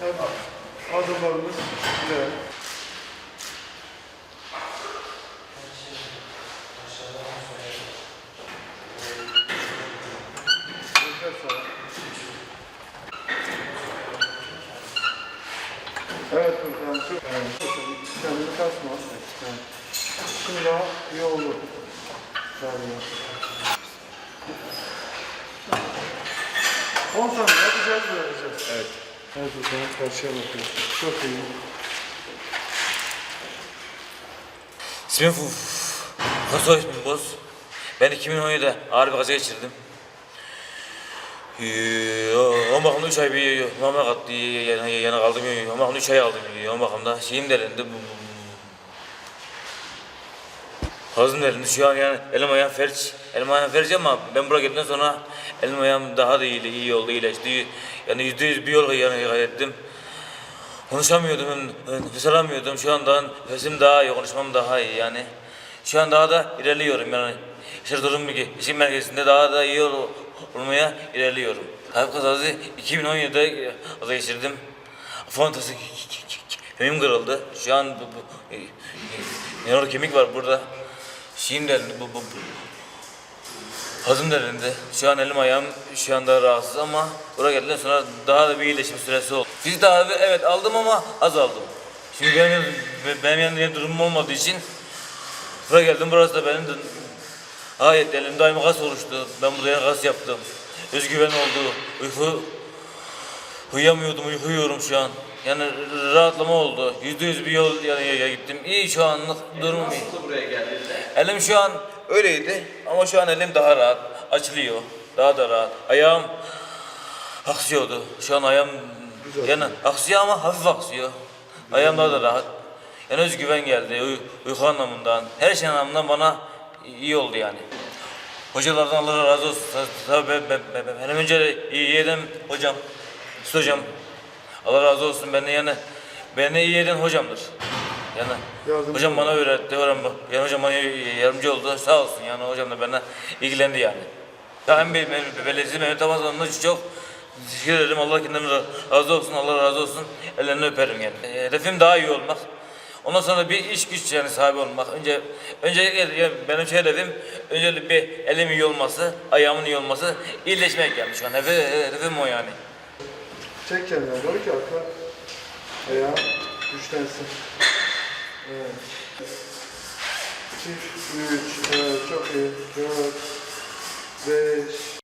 Hep adımlarımız güzel. Nefes al. Evet Furkan, çok evet. Kendini kasma. Evet. Şimdi daha iyi olur. Galiba. 10 saniye yapacağız vereceğiz. Evet. Evet Furkan, karşıya bakıyorsun. Çok iyi. İsmim Soy ismim Boz. Ben 2017'de ağır bir kaza geçirdim. O bakımda 3 ay bir mama kattı, yana, kaldım. O bakımda 3 ay aldım. O bakımda şeyim delindi. Hazım delindi. Şu an yani elim ayağım felç. Elim ayağım felç ama ben buraya geldikten sonra elim ayağım daha da iyi, iyi oldu, iyileşti. Yani yüzde yüz bir yol yani kaydettim. Konuşamıyordum, nefes alamıyordum. Şu anda nefesim daha iyi, konuşmam daha iyi yani. Şu an daha da ilerliyorum yani. İşte durum gibi, işin merkezinde daha da iyi ol- olmaya ilerliyorum. Kalp kazası 2017'de kaza geçirdim. Fantası kemiğim kırıldı. Şu an bu, bu, e, e, nöro kemik var burada. Şeyim delindi, bu, bu, bu. Hazım delindi. Şu an elim ayağım şu anda rahatsız ama buraya geldikten sonra daha da bir iyileşme süresi oldu. Fizik tedavi evet aldım ama az aldım. Şimdi benim, benim yanımda durumum olmadığı için buraya geldim. Burası da benim de Hayır elimde daima kas oluştu. Ben buraya kas yaptım. Özgüven oldu. Uyku uyuyamıyordum, uyuyorum şu an. Yani rahatlama oldu. Yüzde yüz bir yol yani ya gittim. İyi şu anlık durumum iyi. Nasıl buraya geldiğinde? Elim şu an öyleydi ama şu an elim daha rahat. Açılıyor. Daha da rahat. Ayağım aksıyordu. Şu an ayağım yani aksıyor ama hafif aksıyor. Ayağım daha da rahat. Yani özgüven geldi uy- uyku anlamından. Her şey anlamından bana iyi oldu yani. Hocalardan Allah razı olsun. Tabii ben, ben, ben, ben, önce iyi eden hocam, Hüsnü hocam. Allah razı olsun. Beni yani beni iyi eden hocamdır. Yani Yardımcı hocam bana öğretti, öğren Yani hocam bana yardımcı oldu. Sağ olsun yani hocam da bana ilgilendi yani. Ya hem benim belediyesi Mehmet için çok teşekkür ederim. Allah kendilerine razı olsun, Allah razı olsun. Ellerini öperim yani. E, Hedefim daha iyi olmak. Ondan sonra bir iş güç yani sahibi olmak. Önce öncelikle benim şey hedefim önce bir elim iyi olması, ayağımın iyi olması, iyileşmek yani şu an. Hedefim o yani. Çek kendine doğru ki arka ayağı güçlensin. Evet. Çift, üç, evet çok iyi. Dört, beş,